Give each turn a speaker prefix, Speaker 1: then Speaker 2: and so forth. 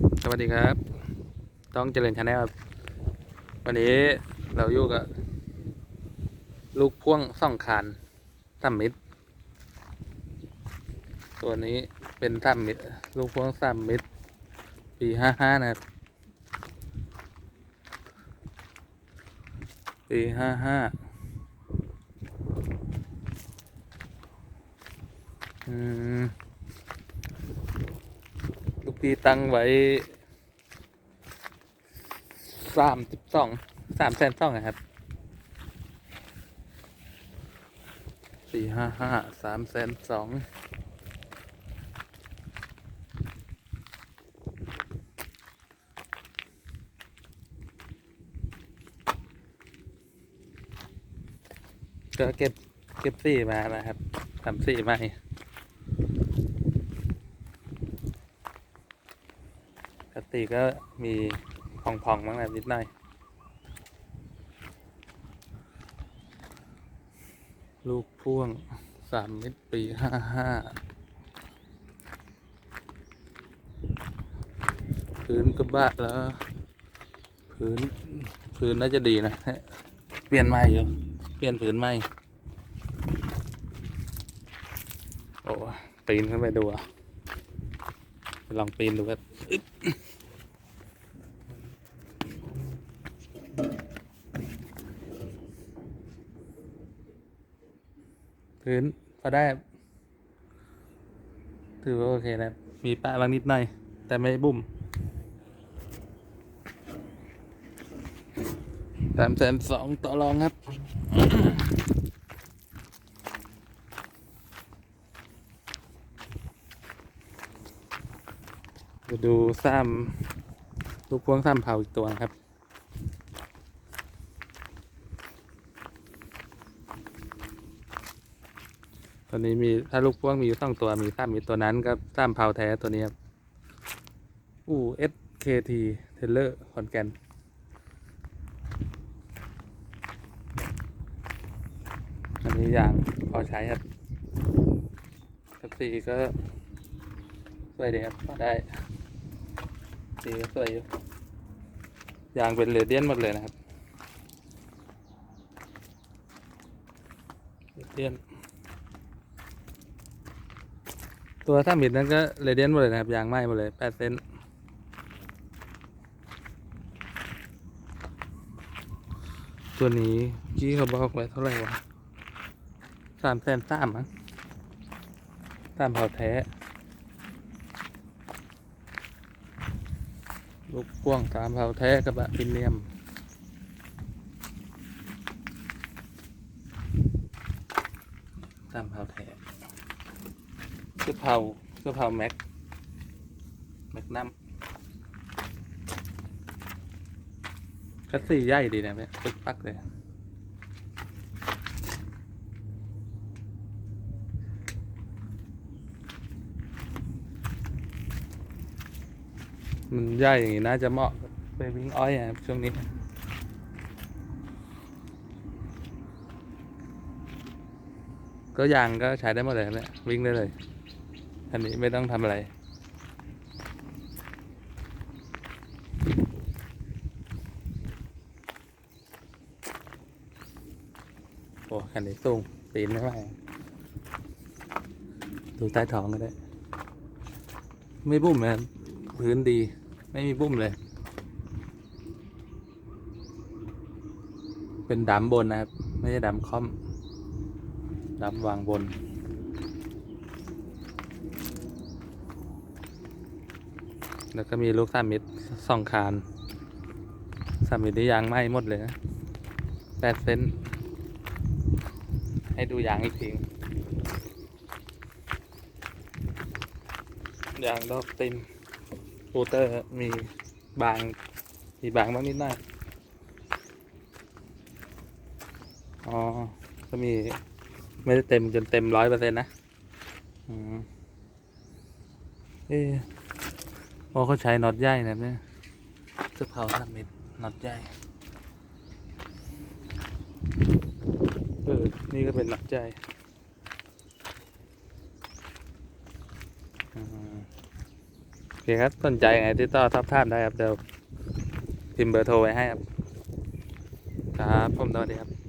Speaker 1: สวัสดีครับ ต้องเจริญชาแนลวันนี้เราอยู่กับลูกพ่วงส่องคานสามมิตร ตัวนี้เป็นสามมิตร ลูกพ่วงสามมิตร ปีห้าห้านะครับปีห้าห้าอืม ลูกพี่ตั้งไว้สามสิบสองสามแสนสองนะครับสี่ห้าห้าสามแสนสองก็เก็บเก็บสี่มานะครับทำสี่มาป กติก็มีพองๆบ้างแหละนิดหน่อย ลูกพ่วงสามเมตรปีห้าห้าพื้นกระบะแล้ว พื้น พื้นน่าจะดีนะ เปลี่ยนใหม่อยู่เปลี่ยนพื้นใหม่ โอ้ปีนขึ้นไปดูอะ ลองปีนดูครับพื้นพอได้ ถือว่าโอเคนะ มีปะบางนิดหน่อย แต่ไม่บุ่มสามแสนสองต่อรองครับ ไปดูซ้ำลูกพวงซ้ำเผาอีกตัวนะครับ ตัวนี้มีถ้าลูกพ่วงมีอยู่สองตัวมีซ้ำมีตัวนั้นก็ซ้ำเผาแท้ตัวนี้ครับอูเอสเคทีเทเลอร์ขอนแก่นอันนี้อย่างพอใช้ครับสักสีก็สวยดีครับพอได้ สีก็สวยอยู่ยางเป็นเรเดียนหมดเลยนะครับเรเดียนตัวถ้ามิดนั้นก็เรเดียนหมดเลยนะครับยางไหม้หมดเลยแปดเซนตัวนี้กี้เขาบอกไว้เท่าไหร่วะสามแสนสามมั้งสามเผาแท้ ลูกพ่วงตามเผาแท้กระบะพินเนียม ตามเผาแท้เสื้อเผาเสื้อเผาแม็ก แม็กนัมคัสซี่ใหญ่ดีนะเนี่ยปึ๊กปักเลย มันใหญ่อย่างนี้น่าจะเหมาะไปวิ่งอ้อยอะครับช่วงนี้ก็ยางก็ใช้ได้หมดเลยครับเนี่ยวิ่งได้เลย อันนี้ไม่ต้องทำอะไร โอ้คันนี้สูงปีนไม่ไหวดูใต้ท้องก็ได้ ไม่บุ้มนะพื้นดี ไม่มีบุ้มเลย เป็นดำบนนะครับ ไม่ใช่ดำค่อมดำวางบน แล้วก็มีลูกสามมิตรสองคานสามมิตรนี่ยางไหม้หมดเลยนะแปดเซนให้ดูยางอีกทียางดอกเต็ม โปเตอร์มีบาง มีบางบ้างนิดหน่อย อ๋อ ก็มี ไม่ได้เต็มจนเต็มร้อยเปอร์เซ็นต์นะ อืมเอ๊ะโอ้เขาใช้น็อตใหญ่นะเนี่ยเสื้อเผาสามเม็ดน็อตใหญ่เออนี่ก็เป็นน็อตใหญ่อ่าโอเคครับสนใจยังไงติดต่อทับท่านได้ครับเดี๋ยวพิมพ์เบอร์โทรไว้ให้ครับ ครับผมสวัสดีครับ